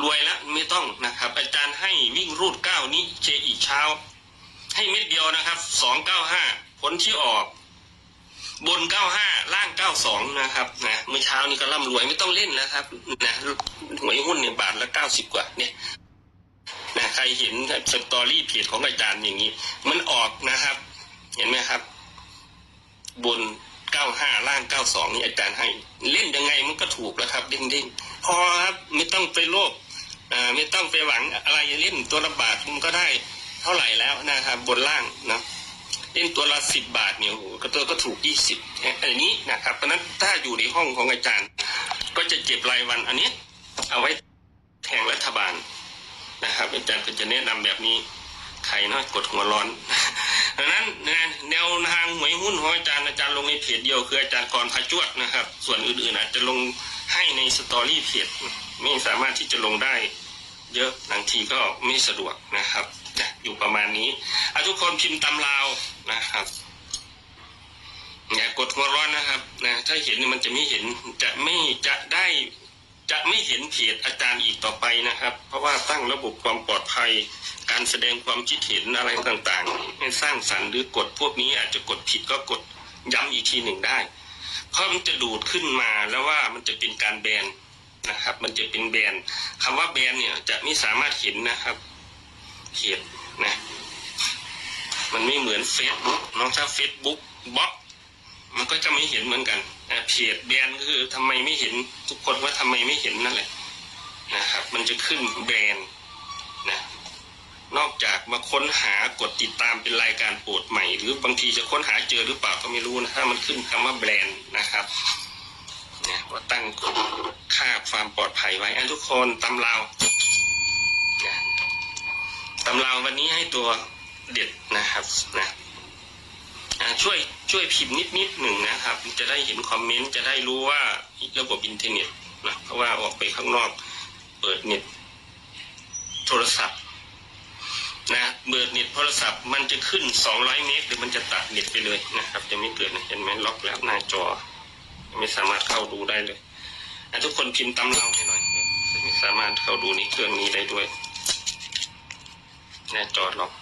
รวยแล้วไม่ต้องนะครับ อาจารย์ให้วิ่งรูดเก้านี้เจอีกเช้า ให้เม็ดเดียวนะครับสองเก้าห้าผลที่ออก บนเก้าห้าล่างเก้าสองนะครับนะเมื่อเช้านี้ก็ร่ำรวยไม่ต้องเล่นแล้วครับนะหวยหุ้นเนี่ยบาทละเก้าสิบกว่าเนี่ยนะใครเห็นสตอรี่เพจของอาจารย์อย่างนี้ มันออกนะครับ เห็นไหมครับ บน เก้าห้าล่างเก้าสองนี่อาจารย์ให้ เล่นยังไงมันก็ถูกแล้วครับเด้งพอครับไม่ต้องไปโลภไม่ต้องไปหวังอะไรเล่นตัวละบาทมันก็ได้เท่าไหร่แล้วนะครับบนล่างเนาะเล่นตัวละสิบบาทเนี่ยโอ้โหก็ตัวก็ถูกยี่สิบอันนี้นะครับเพราะนั้นถ้าอยู่ในห้องของอาจารย์ ก็จะเก็บรายวันอันนี้ เอาไว้แทงรัฐบาลนะครับ อาจารย์ก็จะแนะนำแบบนี้ใครเนาะกดหัวร้อน ดังนั้นแนวทางหวยหุ้นของอาจารย์อาจารย์ลงในเพจเดียวคืออาจารย์กรพาจวดนะครับ ส่วนอื่นๆอาจจะลงให้ในสตอรี่เพจไม่สามารถที่จะลงได้ เยอะบางทีก็ไม่สะดวกนะครับอยู่ประมาณนี้อทุกคนพิมพ์ตำราวนะครับอย่ากดหัวร้อนนะครับนะถ้าเห็นมันจะไม่เห็นจะไม่จะได้จะไม่เห็นเพจอาจารย์อีกต่อไปนะครับ เพราะว่าตั้งระบบความปลอดภัย การแสดงความคิดเห็นอะไรต่างๆให้สร้างสรรค์หรือกดพวกนี้อาจจะกดผิดก็กดย้ำอีกทีหนึ่งได้ เพราะมันจะดูดขึ้นมาแล้วว่ามันจะเป็นการแบนนะครับ มันจะเป็นแบนคำว่าแบนเนี่ยจะไม่สามารถเห็นนะครับเขียนนะมันไม่เหมือนเฟซบุ๊กน้องถ้าเฟซบุ๊กบล็อกมันก็จะไม่เห็นเหมือนกันนะเพจแบนก็คือทำไมไม่เห็นทุกคนว่าทำไมไม่เห็นนั่นแหละนะครับ มันจะขึ้นแบนนะ นอกจากมาค้นหากดติดตามเป็นรายการโปรดใหม่ หรือบางทีจะค้นหาเจอหรือเปล่าก็ไม่รู้นะถ้ามันขึ้นคำว่าแบรนด์นะครับเนี่ยว่าตั้งค่าความปลอดภัยไว้อันทุกคนตำราวนะตำราวันนี้ให้ตัวเด็ดนะครับนะช่วยช่วยพิมพ์นิดนิดหนึ่งนะครับ จะได้เห็นคอมเมนต์จะได้รู้ว่าระบบอินเทอร์เน็ตนะเพราะว่าออกไปข้างนอกเปิดเน็ตโทรศัพท์นะเปิดเน็ตโทรศัพท์ มัน จะขึ้น 200 เมตรหรือมันจะตัดเน็ตไปเลยนะครับ จะไม่เกิดนะเห็นไหมล็อกแล้วหน้าจอ ไม่สามารถเข้าดูได้เลยทุกคนพิมพ์ตำเราให้หน่อยไม่สามารถเข้าดูในเครื่องนี้ได้ด้วย หน้าจอล็อก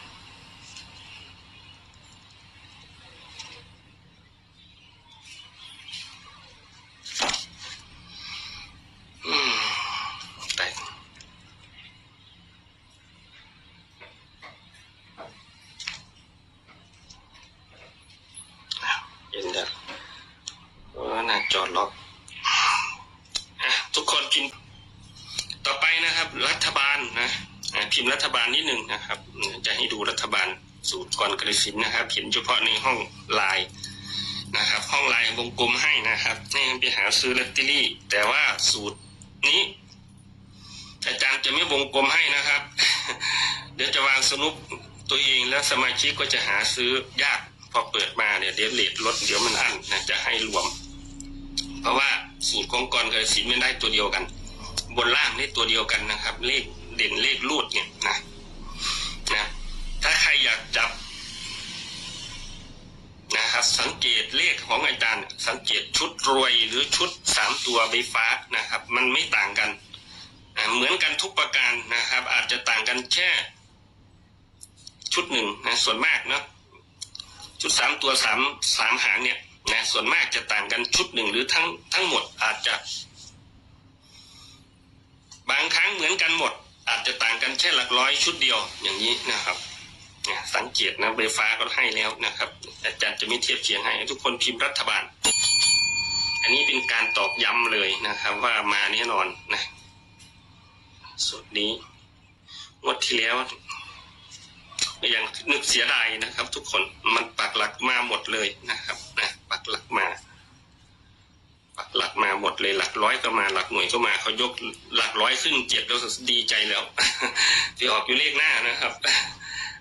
อืมแตกอ้าวเย็นแล้วเพราะว่า หน้าจอกอะทุกคนพิมพ์ต่อไปนะครับ รัฐบาลนะพิมพ์รัฐบาลนิดหนึ่งนะครับ จะให้ดูรัฐบาลสูตรกรกระสินนะครับเห็นเฉพาะในห้องลน์นะครับ ห้องลน์วงกลมให้นะครับให้ไปหาซื้อลอตเตอรี่ แต่ว่าสูตรนี้อาจารย์จะไม่วงกลมให้นะครับ เดี๋ยวจะวางสนุกตัวเองแล้วสมาชิกก็จะหาซื้อยากพอเปิดมาเนี่ยเดี๋ยวเลทลดเดี๋ยวมันอั้นนะจะให้รวม เพราะว่าสูตรของกรกระสินไม่ได้ตัวเดียวกัน บนล่างได้ตัวเดียวกันนะครับ เลขเด่นเลขรูดเนี่ยนะนะถ้าใครอยากจับนะครับสังเกตเลขของอาจารย์ สังเกตชุดรวยหรือชุดสามตัวใบฟ้านะครับ มันไม่ต่างกัน เหมือนกันทุกประการนะครับ อาจจะต่างกันแค่ชุดหนึ่งนะส่วนมากเนาะชุดสามตัวสามสามหางเนี่ย นะส่วนมากจะต่างกันชุดหนึ่งหรือทั้งทั้งหมดอาจจะ บางครั้งเหมือนกันหมด อาจจะต่างกันแค่หลักร้อยชุดเดียวอย่างนี้นะครับนะสังเกตนะเบฟ้าก็ให้แล้วนะครับ อาจารย์จะไม่เทียบเคียงให้ทุกคนพิมพ์รัฐบาล อันนี้เป็นการตอกย้ำเลยนะครับ ว่ามาแน่นอนนะสุดนี้งวดที่แล้วยังนึกเสียดายนะครับ ทุกคนมันปักหลักมาหมดเลยนะครับ กหลักมาปักหลักมาหมดเลยหลักร้อยก็มาหลักหน่วยก็มาเขายกหลักร้อยขึ้นเจ็ดเราดีใจแล้วที่ออกอยู่เลขหน้านะครับ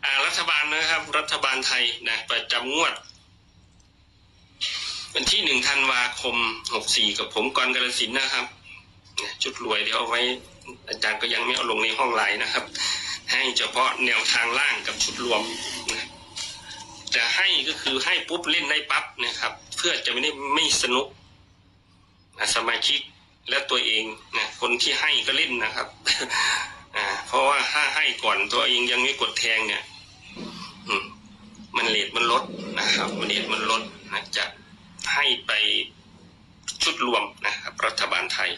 อ่ารัฐบาลนะครับ รัฐบาลไทยนะประจำงวดวันที่หนึ่งธันวาคมหกสี่กับผมกรกรสินนะครับชุดรวยเดี๋ยวเอาไว้อาจารย์ก็ยังไม่เอาลงในห้องไลน์นะครับ ให้เฉพาะแนวทางล่างกับชุดรวม จะให้ก็คือให้ปุ๊บเล่นได้ปั๊บนะครับ เพื่อจะไม่ได้ไม่สนุกสมาชิกและตัวเองนะคนที่ให้ก็เล่นนะครับอ่าเพราะว่าถ้าให้ก่อนตัวเองยังไม่กดแทงเนี่ยมันเลทมันลดนะครับมันเลทมันลดนะจะให้ไปชุดรวมนะครับ รัฐบาลไทย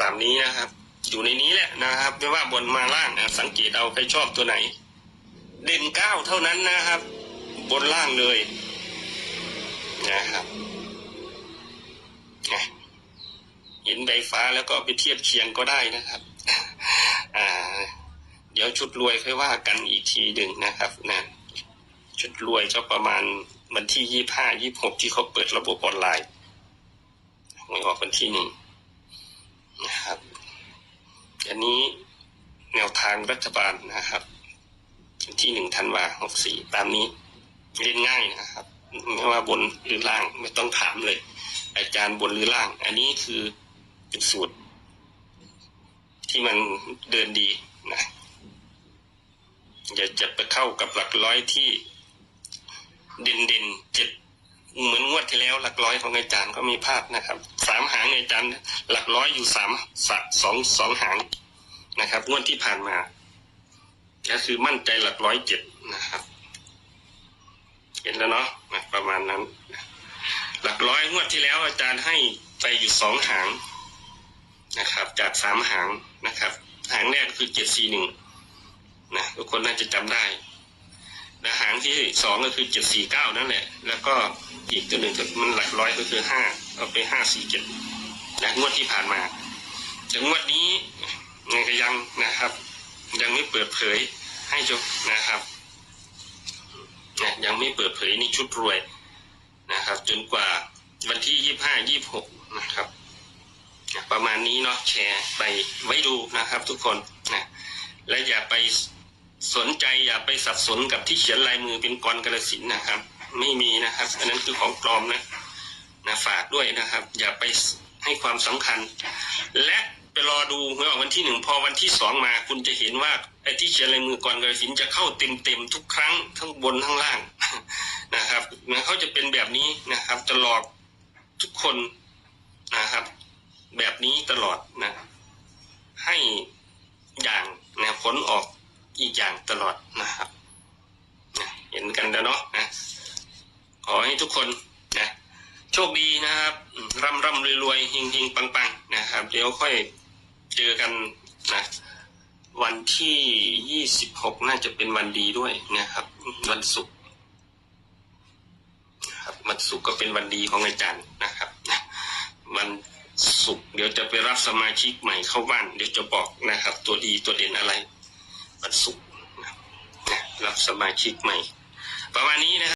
ตามนี้นะครับ อยู่ในนี้แหละนะครับ ไม่ว่าบนมาล่างนะสังเกตเอาใครชอบตัวไหน เด่นเก้าเท่านั้นนะครับ บนล่างเลยนะครับเห็นใบฟ้าแล้วก็ไปเทียบเคียงก็ได้นะครับ อ่า เดี๋ยวชุดรวยค่อยว่ากันอีกทีหนึ่งนะครับนะชุดรวยก็ประมาณวันที่ยี่ห้ายี่หกที่เขาเปิดระบบออนไลน์หวยออกวันที่หนึ่งนะครับ อันนี้แนวทางรัฐบาลนะครับ ที่หนึ่งธันวาหกสี่ตามนี้เล่นง่ายนะครับ ไม่ว่าบนหรือล่างไม่ต้องถามเลย อาจารย์บนหรือล่าง อันนี้คือเป็นสูตร ที่มันเดินดีนะอย่าจะไปเข้ากับหลักร้อยที่เด่นเด่นเจ็ดเหมือนงวดที่แล้วหลักร้อยของอาจารย์ก็มีพลาดนะครับสามหางอาจารย์หลักร้อยอยู่สามสะสองสองหางนะครับงวดที่ผ่านมา ก็คือมั่นใจหลักร้อยเจ็ดนะครับ เห็นแล้วเนาะประมาณนั้น หลักร้อยงวดที่แล้วอาจารย์ให้ไปอยู่สองหางนะครับ จากสามหางนะครับ หางแรกคือเจ็ดสี่หนึ่งนะทุกคนน่าจะจำได้และหางที่สองก็คือเจ็ดสี่เก้านั่นแหละ แล้วก็อีกตัวหนึ่งมันหลักร้อยก็คือห้าเอาไปห้าสี่เจ็ดนะงวดที่ผ่านมาแต่งวดนี้ยังก็ยังนะครับ ยังไม่เปิดเผยให้จบนะครับนะยังไม่เปิดเผยนี่ชุดรวยนะครับ จนกว่าวันที่ยี่ห้ายี่หกนะครับนะประมาณนี้เนาะแชร์ไปไว้ดูนะครับ ทุกคนนะและอย่าไปสนใจอย่าไปสับสนกับที่เขียนลายมือเป็นกรกระสินนะครับ ไม่มีนะครับ อันนั้นคือของปลอมนะนะฝากด้วยนะครับ อย่าไปให้ความสำคัญ และ ไปรอดูเมื่อวันที่หนึ่งพอวันที่สองมา คุณจะเห็นว่าไอ้ที่เขียนลายมือกรกระสินจะเข้าเต็มเต็มๆทุกครั้งทั้งบนทั้งล่างนะครับนะเขาจะเป็นแบบนี้นะครับจะหลอกทุกคนนะครับ แบบนี้ตลอดนะ ให้อย่างนะผลออกอีกอย่างตลอดนะครับนะเห็นกันแล้วเนาะนะขอให้ทุกคนนะโชคดีนะครับร่ำร่ำรวยรวยเฮงเฮงปังปังนะครับ เดี๋ยวค่อย เจอกันนะวันที่ยี่สิบหกน่าจะเป็นวันดีด้วยนะครับ วันศุกร์นะครับวันศุกร์ก็เป็นวันดีของอาจารย์นะครับวันศุกร์เดี๋ยวจะไปรับสมาชิกใหม่เข้าบ้าน เดี๋ยวจะบอกนะครับ ตัวดีตัวเด่นอะไรวันศุกร์นะรับสมาชิกใหม่ ประมาณนี้นะครับ